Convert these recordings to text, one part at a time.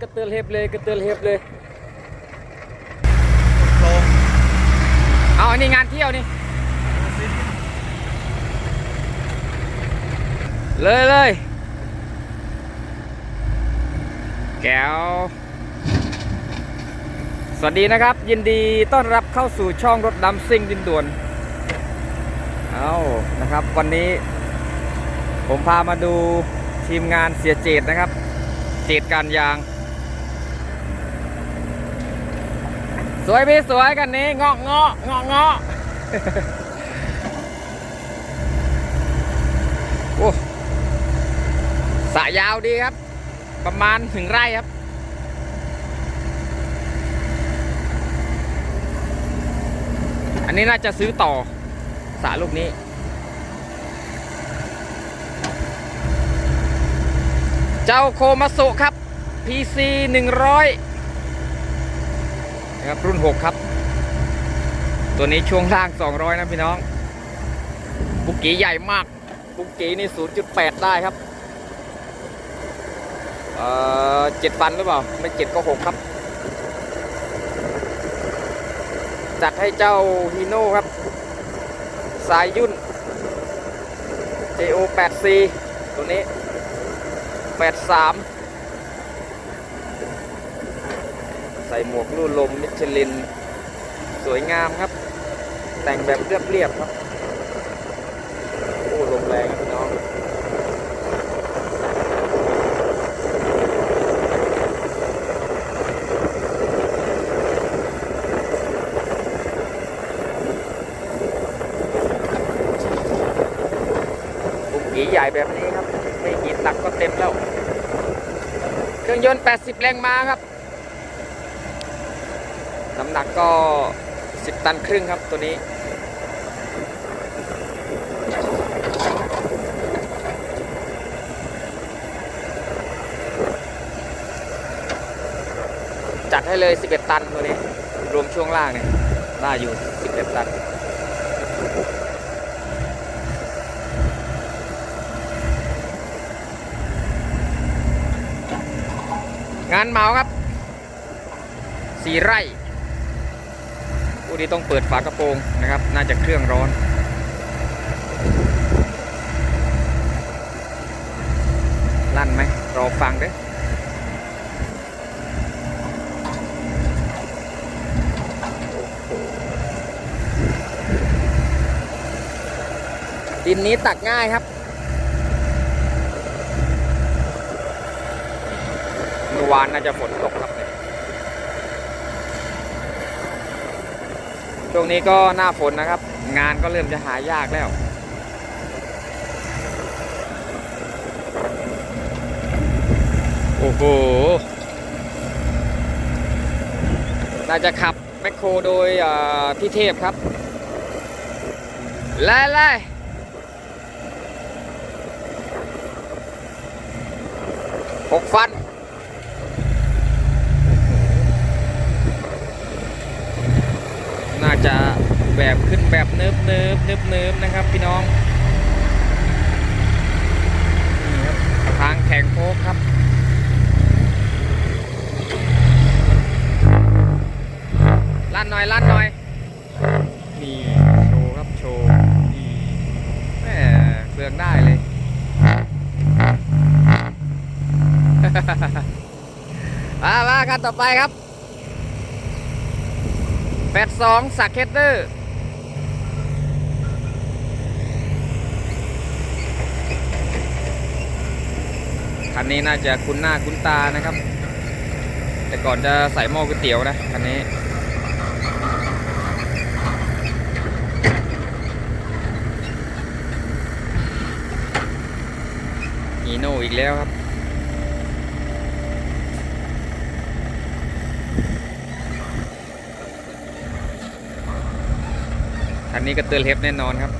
กระเตือเห็บเลยกระเตือเห็บเลยโครงเอาอันนี้งานเที่ยวนี่ เลยเลยแก้ว สวัสดีนะครับ ยินดีต้อนรับเข้าสู่ช่องรถดำซิ่งดินด่วน เอานะครับ วันนี้ ผมพามาดูทีมงานเสียเจตนะครับ เจตการยาง วยพี่สวยกันนี้เงาะเงาะเงาะเงาะโอ้สระยาวดีครับ ประมาณถึงไร่ครับอันนี้น่าจะซื้อต่อสระลูกนี้ เจ้าโคมาสุครับ PC 100 นะครับรุ่น 6 ครับ ตัวนี้ช่วงล่าง 200 นะพี่น้อง บุกกี้ใหญ่มาก บุกกี้นี่ 0.8 ได้ครับ เอ่อเจ็ดฟันหรือเปล่า ไม่เจ็ดก็หกครับ จัดให้เจ้าฮีโน่ครับ สายยุ่น JO 8C ตัวนี้ 83 ใส่ หมวกลู่ลมมิชลิน สวยงามครับ แต่งแบบเรียบๆครับโอ้ลมแรงพี่น้องบุกีใหญ่แบบนี้ครับ ไม่กี่ตักก็เต็มแล้ว เครื่องยนต์ 80 แรงม้าครับักก็ 10 ตันครึ่งครับตัวนี้ จัดให้เลย 11 ตันตัวนี้ รวมช่วงล่างเนี่ยได้อยู่ 11 ตันงานเหมาครับ สี่ไร่ ผู้นี้ต้องเปิดฝากระโปรงนะครับ น่าจะเครื่องร้อน ลั่นไหมรอฟังเด้อดินนี้ตักง่ายครับเมื่อวานน่าจะฝนตกครับเนี่ย ช่วงนี้ก็หน้าฝนนะครับ งานก็เริ่มจะหายากแล้ว โอ้โห น่าจะขับแมคโครโดยพี่เทพครับ ไล่ไล่หกฟัน น่าจะแบบขึ้นแบบเนิบเนิบเนิบเนิบนะครับ พี่น้องทางแข่งโค้กครับลั่นหน่อยลั่นหน่อยนี่โชว์ครับโชว์นี่แหมเฟืองได้เลยมามาคันต่อไปครับ แปดสองสักเคตเตอร์คันนี้น่าจะคุ้นหน้าคุ้นตานะครับ แต่ก่อนจะใส่หม้อก๋วยเตี๋ยวนะคันนี้ฮีโน่อีกแล้วครับ คันนี้ก็เตือนเล็บแน่นอนครับ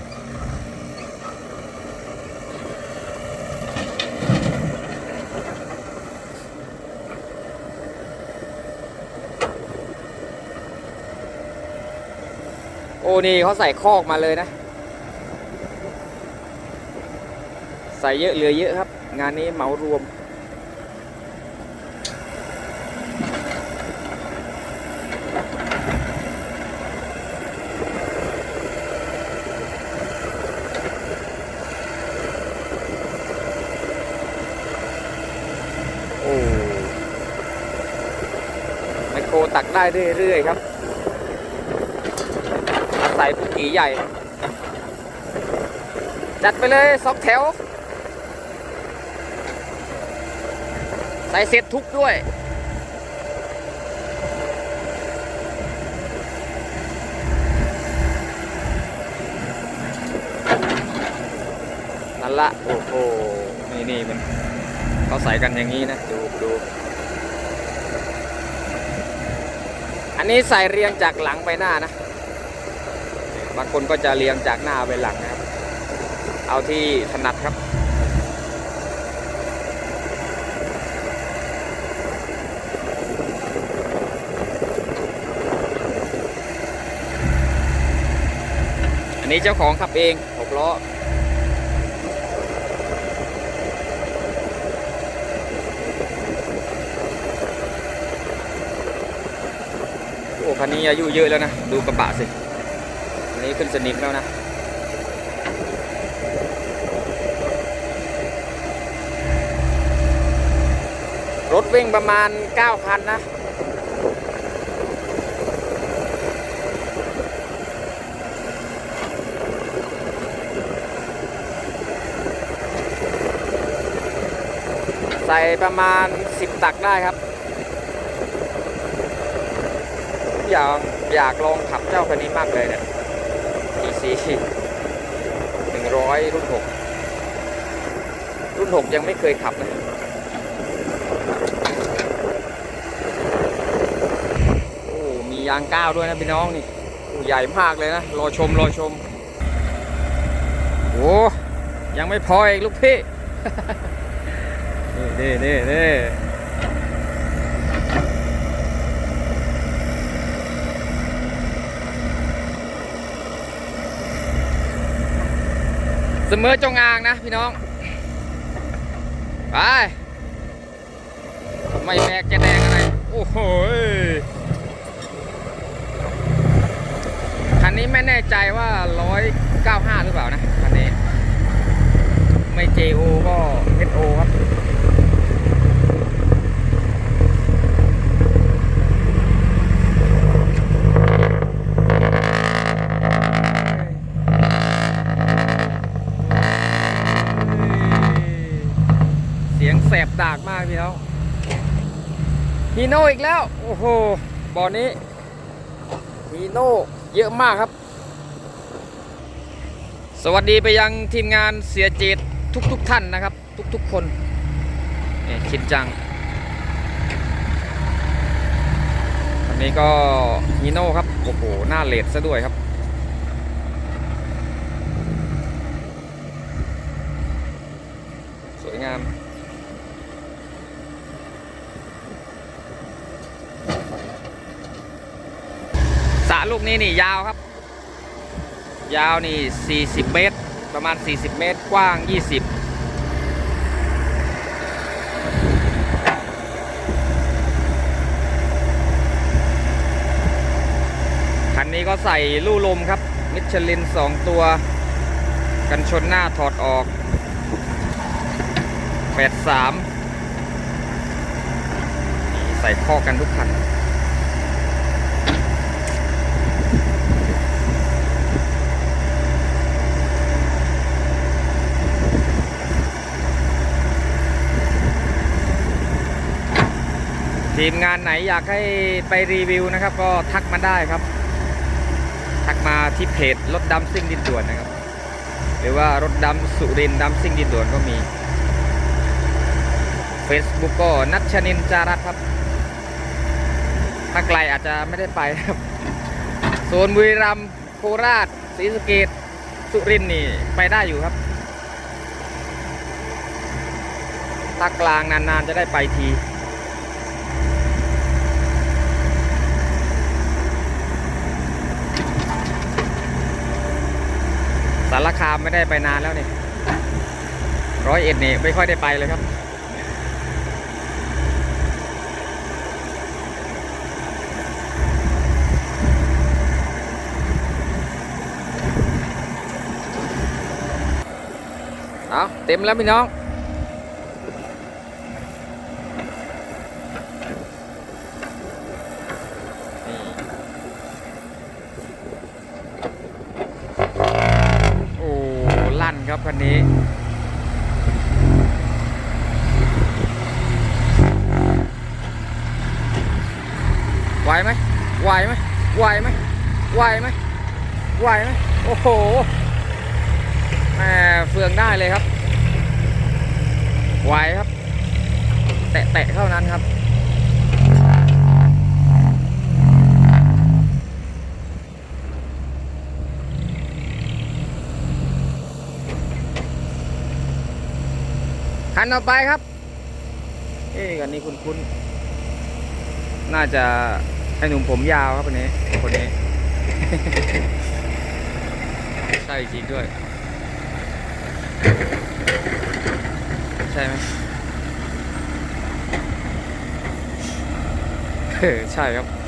โอ้นี่เขาใส่คอกมาเลยนะ ใส่เยอะเหลือเยอะครับ งานนี้เหมารวม ตักได้เรื่อยๆครับ อาศัยปุกีใหญ่ จัดไปเลยสองแถว ใส่เสร็จทุกด้วยนั่นละโอ้โหนี่นี่มันเขาใส่กันอย่างนี้นะ ดูดู อันนี้ใส่เรียงจากหลังไปหน้านะบางคนก็จะเรียงจากหน้าไปหลังนะครับ เอาที่ถนัดครับอันนี้เจ้าของขับเองหกล้อ โอ้คั นี้อายุเยอะแล้วนะ ดูกระบะสิ อันนี้ขึ้นสนิมแล้วนะ รถวิ่งประมาณ 9 คันนะใส่ประมาณ 10 ตักได้ครับ อยากอยากลองขับเจ้าคันนี้มากเลยเนี่ย EC 100 รุ่น 6 รุ่น 6 ยังไม่เคยขับนะโอ้ มียางก้าวด้วยนะพี่น้องนี่โอ้ใหญ่มากเลยนะ รอชม รอชม โอ้ยังไม่พออีกลูกพี่ นี่นี่นี่ เสมอจงอางนะพี่น้อง ไป ไม่แบกจะแดงอะไร โอ้โหคันนี้ไม่แน่ใจว่า 195 หรือเปล่านะ คันนี้ ไม่ JO ก็ SO ครับ เสียงแสบดากมากพี่น้อง ฮีโน่อีกแล้ว โอ้โหบ่อนี้ฮีโน่เยอะมากครับ สวัสดีไปยังทีมงานเสียเจตทุกๆทท่านนะครับ ทุกๆคนนี่ชินจังอันนี้ก็ฮีโน่ครับ โอ้โห หน้าเลดซะด้วยครับ สวยงาม สระลู กนี้นี่ยาวครับ ยาวนี่ 40 เมตร ประมาณ 40 เมตร กว้าง 20คันนี้ก็ใส่ลู่ลมครับ มิชลิน 2 ตัว กันชนหน้าถอดออก 83 ใส่ข้อกันทุกคัน ทีมงานไหนอยากให้ไปรีวิวนะครับ ก็ทักมาได้ครับ ทักมาที่เพจรถดำซิ่งดินด่วนนะครับ หรือว่ารถดำสุรินดำซิ่งดินด่วนก็มี Facebook ก็นัชชนินจารัตครับ ถ้าไกลอาจจะไม่ได้ไปครับโซนบุรีรัมย์โคราชศรีสะเกดสุรินนี่ไปได้อยู่ครับถ้ากลางนานๆจะได้ไปที สารคามไม่ได้ไปนานแล้วนี่ร้อยเอ็ดนี่ไม่ค่อยได้ไปเลยครับเอาเต็มแล้วพี่น้อง ลั่นครับคันนี้ ไหวไหมไหวไหมไหวไหมไหวไหมไหวไหมโอ้โหแหมเฟืองได้เลยครับไหวครับ แตะแตะๆเท่านั้นครับ คันต่อไปครับ เอ๊ะอันนี้คุณคุณน่าจะไอหนุ่มผมยาวครับคนนี้ คนนี้ ใช่จริงด้วย ใช่ไหมเออใช่ครับ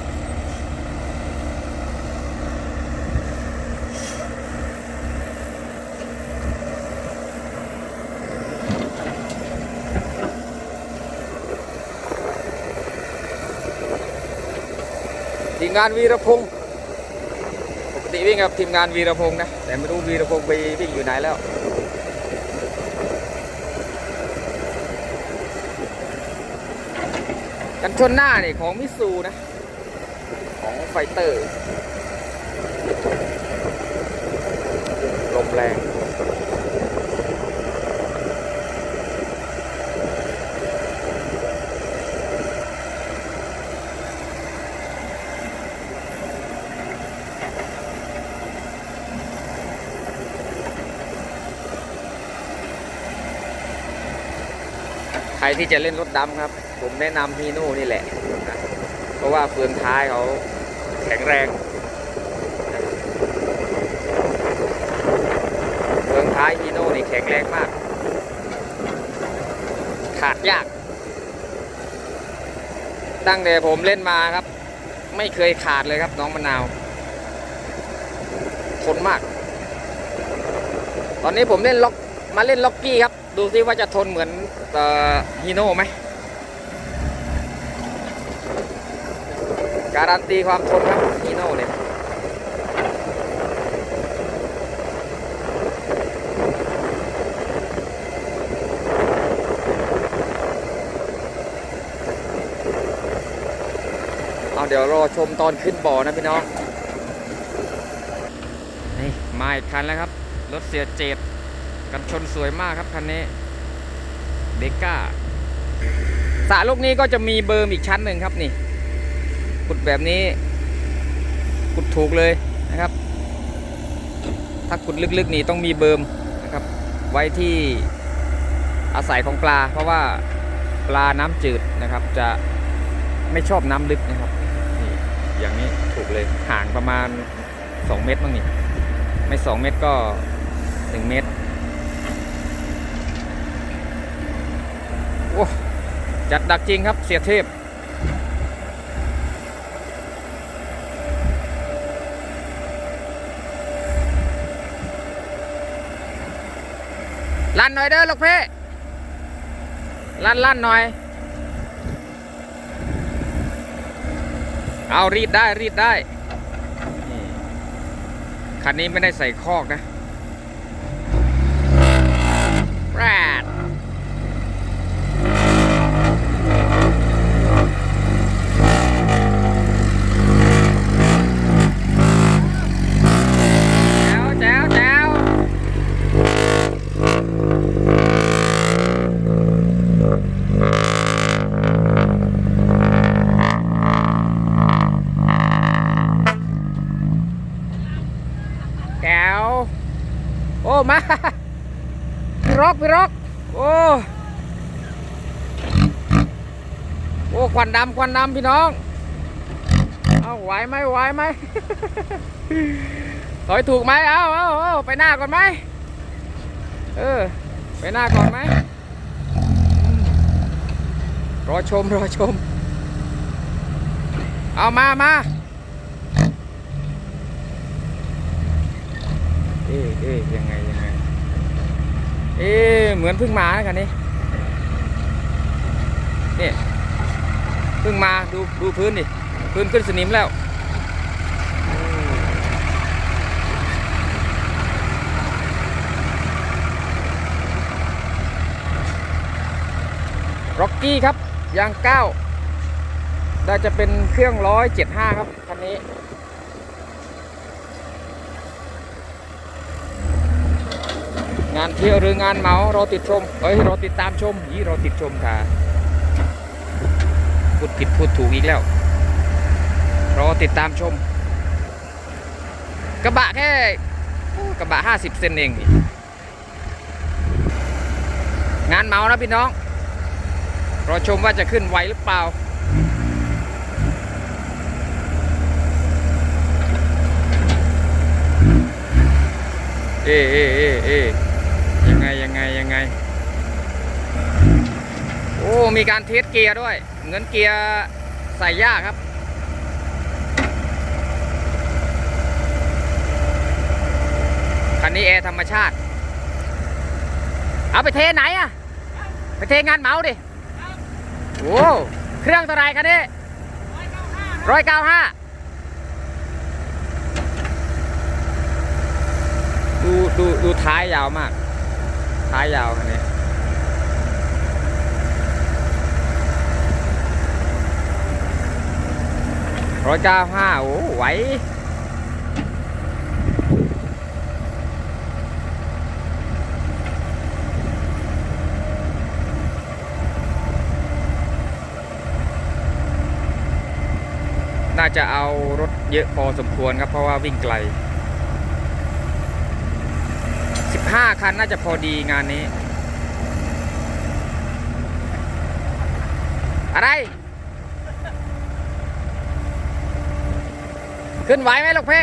มงานวีรพงศ์ปกติวิ่งกับทีมงานวีรพงศ์นะ แต่ไม่รู้วีรพงศ์ไปวิ่งอยู่ไหนแล้วกันชนหน้านี่ของมิสูนะ ของไฟเตอร์ลมแรง ครที่จะเล่นรถดำครับ ผมแนะนำฮีโน่นี่แหละ เพราะว่าเฟืองท้ายเขาแข็งแรงเฟืองท้ายฮีโน่นี่แข็งแรงมาก ขาดยาก ตั้งแต่ผมเล่นมาครับ ไม่เคยขาดเลยครับน้องมะนาวทนมาก ตอนนี้ผมเล่นล็อกมาเล่นล็อกกี้ครับ ดูซิว่าจะทนเหมือนฮีโน่ไหมการันตีความทนครับฮีโน่เนี่ยเอาเดี๋ยวรอชมตอนขึ้นบ่อนะพี่น้อง นี่มาอีกคันแล้วครับ รถเสียเจ็ด กันชนสวยมากครับคันนี้เดก้าสระลูกนี้ก็จะมีเบิร์มอีกชั้นหนึ่งครับนี่ขุดแบบนี้ขุดถูกเลยนะครับ ถ้าขุดลึกๆนี่ต้องมีเบิร์มนะครับ ไว้ที่อาศัยของปลา เพราะว่าปลาน้ำจืดนะครับ จะไม่ชอบน้ำลึกนะครับนี่อย่างนี้ถูกเลยห่างประมาณ 2 เมตรมั้งนี่ไม่ 2 เมตรก็ 1 เมตร โอ้ จัดดักจริงครับเสียเทพลั่นหน่อยเด้อลูกเพ่ลั่นลั่นหน่อย เอารีดได้รีดได้ คันนี้ไม่ได้ใส่คอกนะแรด ควันดำควันดำพี่น้อง เอาไหวไหมไหวไหม ถอยถูกไหมเอาเอาเอาไปหน้าก่อนไหม เออ ไปหน้าก่อนไหม รอชม รอชม เอามามาเอ๊ะเอ๊ะยังไงยังไง เอ๊ะเหมือนพิ่งมานะคันนี้นี่ เพิ่งมาดูดูพื้นดิพื้นขึ้นสนิมแล้วร็อกกี้ครับยางเก้าน่าจะเป็นเครื่องร้อยเจ็ดห้าครับคันนี้งานเที่ยวหรืองานเมาเราติดชม เอ้ยเราติดตามชมยี่เราติดชมค่ะ พูดผิดพูดถูกอีกแล้ว รอติดตามชม กระบะแค่กระบะ50เซนเอง งานเหมานะพี่น้อง รอชมว่าจะขึ้นไหวหรือเปล่าเอ๊ะเอ๊ะเอ๊เอ๊ะยังไงยังไงยังไง โอ้ มีการเทสเกียร์ด้วย เงินเกียร์ใส่ยากครับ คันนี้แอร์ธรรมชาติ เอาไปเทไหนอะไปเทงานเหมาดิโอ้เครื่องเท่าไรคันนี้ร้อยเก้าห้าดูดูดูท้ายยาวมาก ท้ายยาวคันนี้ ร้อยเก้าห้าโอ้ไหวน่าจะเอารถเยอะพอสมควรครับ เพราะว่าวิ่งไกล 15 คันน่าจะพอดีงานนี้ อะไร ขึ้นไหวไหมลูกเพ่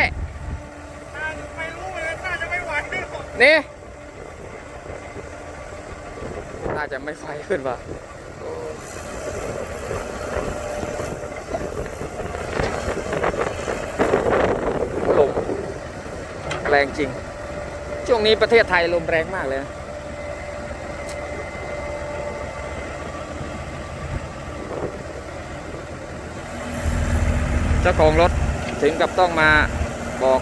ไม่รู้เหมือนกันน่าจะไม่ไหวหรอกนี่ น่าจะไม่ไฟขึ้นว่ะลมแรงจริง ช่วงนี้ประเทศไทยลมแรงมากเลยนะเจ้าของรถ ถึงกับต้องมาบอก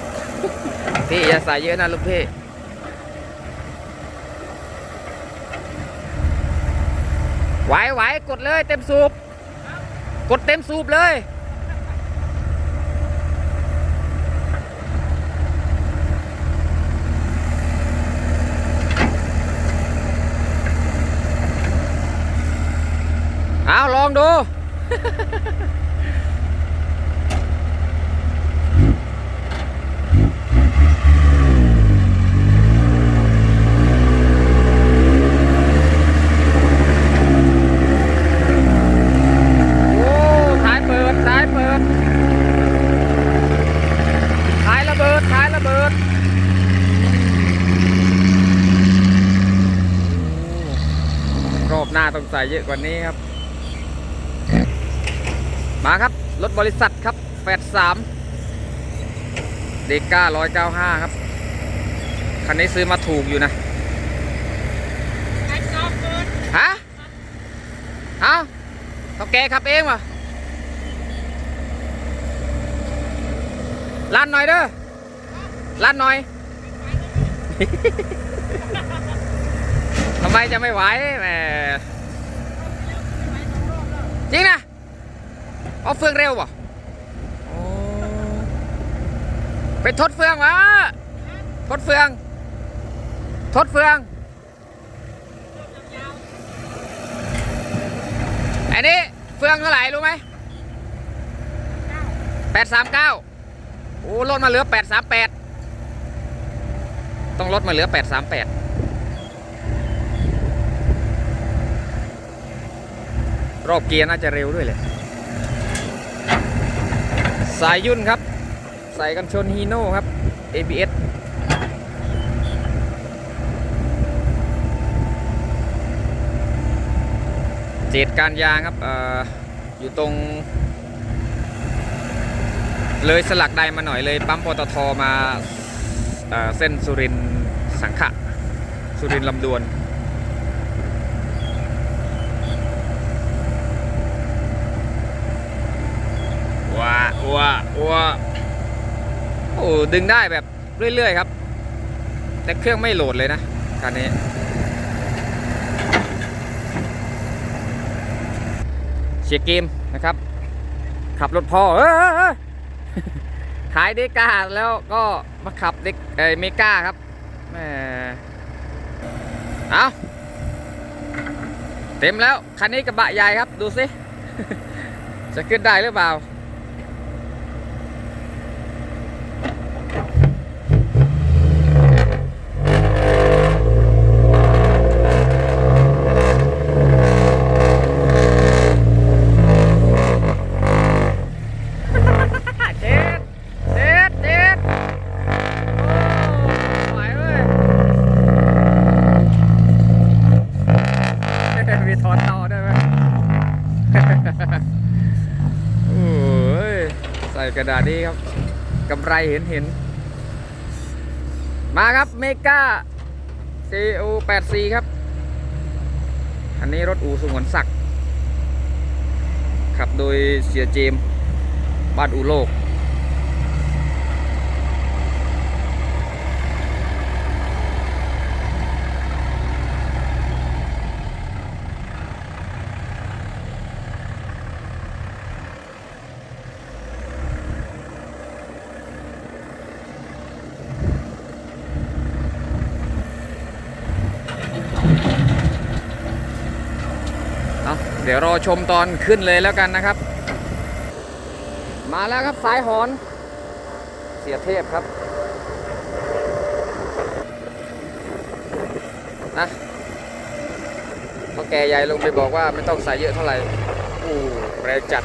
พี่อย่าใส่เยอะนะลูกพี่ไหวไหวกดเลยเต็มสูบกดเต็มสูบเลย เอาลองดู โอ้ท้ายเปิดท้ายเปิดท้ายระเบิดท้ายระเบิดโอ้รอบหน้าต้องใส่เยอะกว่านี้ครับ มาครับ รถบริษัทครับแฟดสามเดก้าร้อยเก้าห้าครับ คันนี้ซื้อมาถูกอยู่นะฮะเอาเขาแกขับเองวะลั่นหน่อยเด้อลั่นหน่อยทำไมจะไม่ไหวแหม จริงนะเอาเฟืองเร็วป่ะโอ้ไปทดเฟืองวะทดเฟือง ทดเฟืองอันนี้เฟืองเท่าไหร่รู้ไหมแปดสามเก้าโอ้ลดมาเหลือแปดสามแปดต้องลดมาเหลือแปดสามแปด รอบเกียร์น่าจะเร็วด้วยเลยสายยุ่นครับ ใส่กันชนฮีโน่ครับ ABS เจตการยางครับออยู่ตรง เลยสลักใดมาหน่อยเลย ปั๊มปตทมาเเส้นสุรินสังขะ สุรินลำดวน ว้าว้าว้าโอ้ดึงได้แบบเรื่อยๆครับ แต่เครื่องไม่โหลดเลยนะคันนี้เสียเกมนะครับ ขับรถพ่อเออขายเดก้าแล้วก็มาขับเด็กเออเมกาครับแหมเอาเต็มแล้ว คันนี้กระบะใหญ่ครับดูสิ จะขึ้นได้หรือเปล่า เจ็ดเจ็ดเจ็ดโอ้ไหวเว้ย มีถอนต่อด้วยไหม โอ้ย ดาษนี้ครับกำไรเห็นเห็น มาครับเมกา CO 8 4ครับ อันนี้รถอูสงวนศักดิ์ขับโดยเสียเจมบ้านอูโลก ดี๋ยวรอชมตอนขึ้นเลยแล้วกันนะครับ มาแล้วครับสายหอน เสียเทพครับนะพอแกใหญ่ลงไปบอกว่าไม่ต้องใส่เยอะเท่าไหร่อู้แรงจัด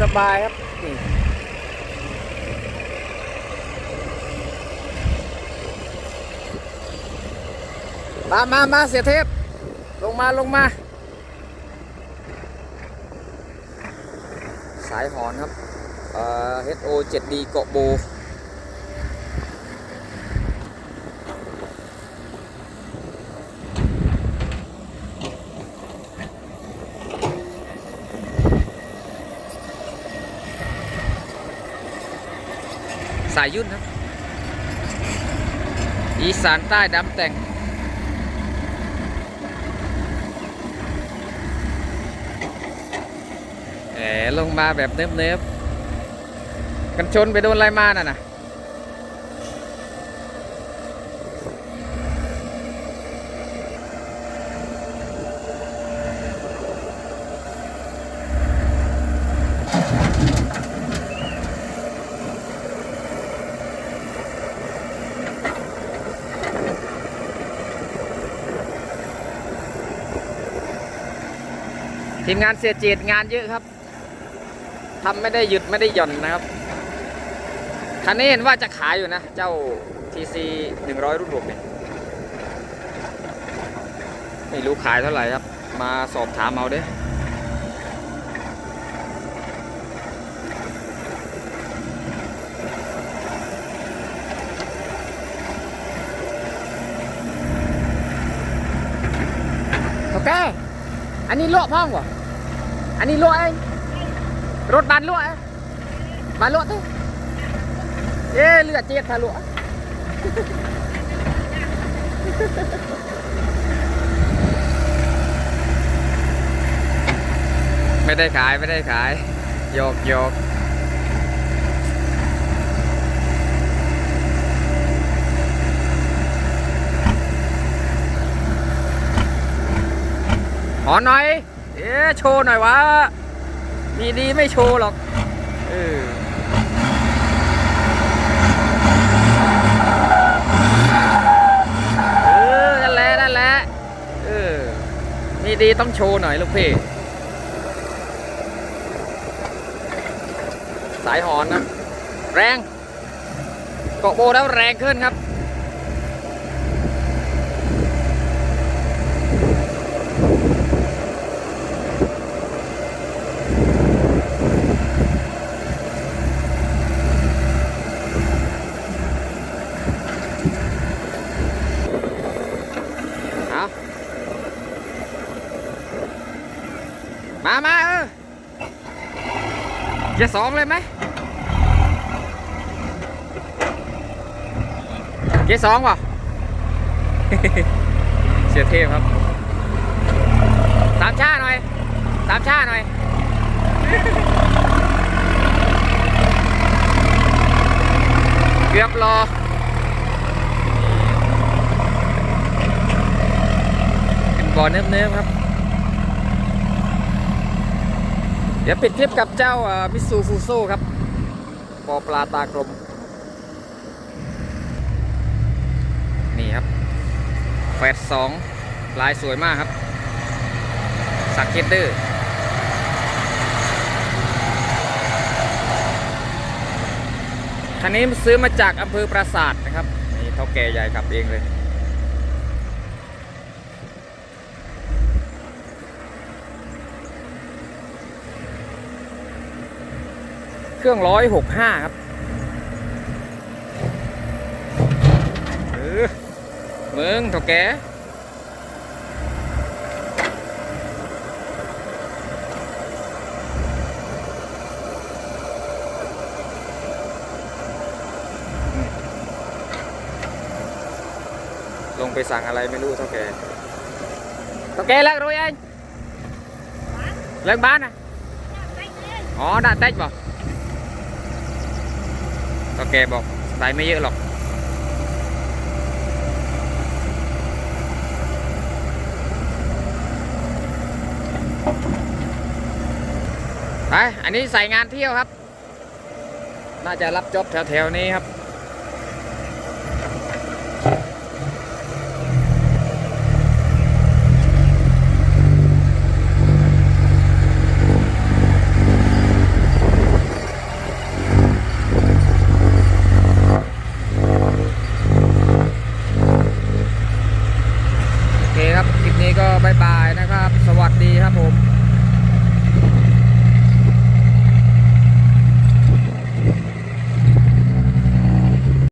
สบายครับนี่มามามาเสียเทพ ลงมาลงมา สายหอนครับเอ่อ HO 7D เกาะโบายยุ่นครับ อีสานใต้ดำแต่ง แหมลงมาแบบเนิบๆกันชนไปโดนอะไรมาน่ะนะ ทีมงานเสียเจตงานเยอะครับทำไม่ได้หยุดไม่ได้หย่อนนะครับคันนี้เห็นว่าจะขายอยู่นะ เจ้า TC 100 รุ่น6เนี่ยไม่รู้ขายเท่าไหร่ครับ มาสอบถามเอาเด้อโอเคอันนี้โลพ่องวะ อันนี้ลวกเองรถบานลวกเอ้บานลวกเต้เย้เลือดเจ็ดทะลวกไม่ได้ขายไม่ได้ขายโยกโยกขอหน่อย เอ๊โชว์หน่อยวะ มีดีไม่โชว์หรอกเออเออนั่นแหละนั่นแหละ เออ มีดีต้องโชว์หน่อยลูกพี่ สายหอนนะ แรง เกาะโบแล้วแรงขึ้นครับ เอามามาเออ เกียร์ สองเลยไหมเกียร์สองป่ะเสียเทพครับสามชาหน่อยสามชาหน่อยเกือบรอเป็นบอเนิบๆครับ เดี๋ยวปิดคลิปกับเจ้ามิสูฟูโซครับปอปลาตากลม นี่ครับแฟดสองลายสวยมากครับ สักเกตเดอร์คันนี้ซื้อมาจากอำเภอปราสาทนะครับ นี่เท่าแก่ใหญ่ขับเองเลย เครื่องร้อยหกห้าครับเออเมืองเท่าแก่ลงไปสั่งอะไรไม่รู้เท่าแก่เท่าแก่เลิกรู้ยังเลิกบ้านนะอ๋อ đã tách vào ก็ แกบอกใส่ไม่เยอะหรอก ไป อันนี้ใส่งานเที่ยวครับ น่าจะรับจ็อบแถวๆนี้ครับ